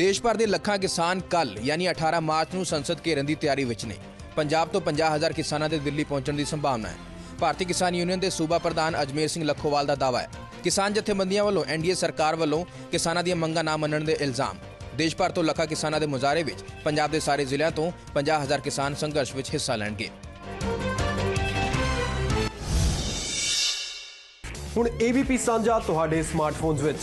ਦੇਸ਼ ਭਰ ਦੇ ਲੱਖਾਂ ਕਿਸਾਨ ਕੱਲ ਯਾਨੀ 18 ਮਾਰਚ ਨੂੰ ਸੰਸਦ ਘੇਰਨ ਦੀ ਤਿਆਰੀ ਵਿੱਚ ਨੇ। ਪੰਜਾਬ ਤੋਂ 50000 ਕਿਸਾਨਾਂ ਦੇ ਦਿੱਲੀ ਪਹੁੰਚਣ ਦੀ ਸੰਭਾਵਨਾ ਹੈ। ਭਾਰਤੀ ਕਿਸਾਨ ਯੂਨੀਅਨ ਦੇ ਸੂਬਾ ਪ੍ਰਧਾਨ ਅਜਮੇਰ ਸਿੰਘ ਲੱਖੋਵਾਲ ਦਾ ਦਾਅਵਾ ਹੈ। ਕਿਸਾਨ ਜਥੇਬੰਦੀਆਂ ਵੱਲੋਂ ਐਨਡੀਏ ਸਰਕਾਰ ਵੱਲੋਂ ਕਿਸਾਨਾਂ ਦੀਆਂ ਮੰਗਾਂ ਨਾ ਮੰਨਣ ਦੇ ਇਲਜ਼ਾਮ। ਦੇਸ਼ ਭਰ ਤੋਂ ਲੱਖਾਂ ਕਿਸਾਨਾਂ ਦੇ ਮੁਜ਼ਾਹਰੇ ਵਿੱਚ ਪੰਜਾਬ ਦੇ ਸਾਰੇ ਜ਼ਿਲ੍ਹਿਆਂ ਤੋਂ 50000 ਕਿਸਾਨ ਸੰਘਰਸ਼ ਵਿੱਚ ਹਿੱਸਾ ਲੈਣਗੇ। ਹੁਣ ABP ਸਾਂਝਾ ਤੁਹਾਡੇ ਸਮਾਰਟਫੋਨਸ ਵਿੱਚ।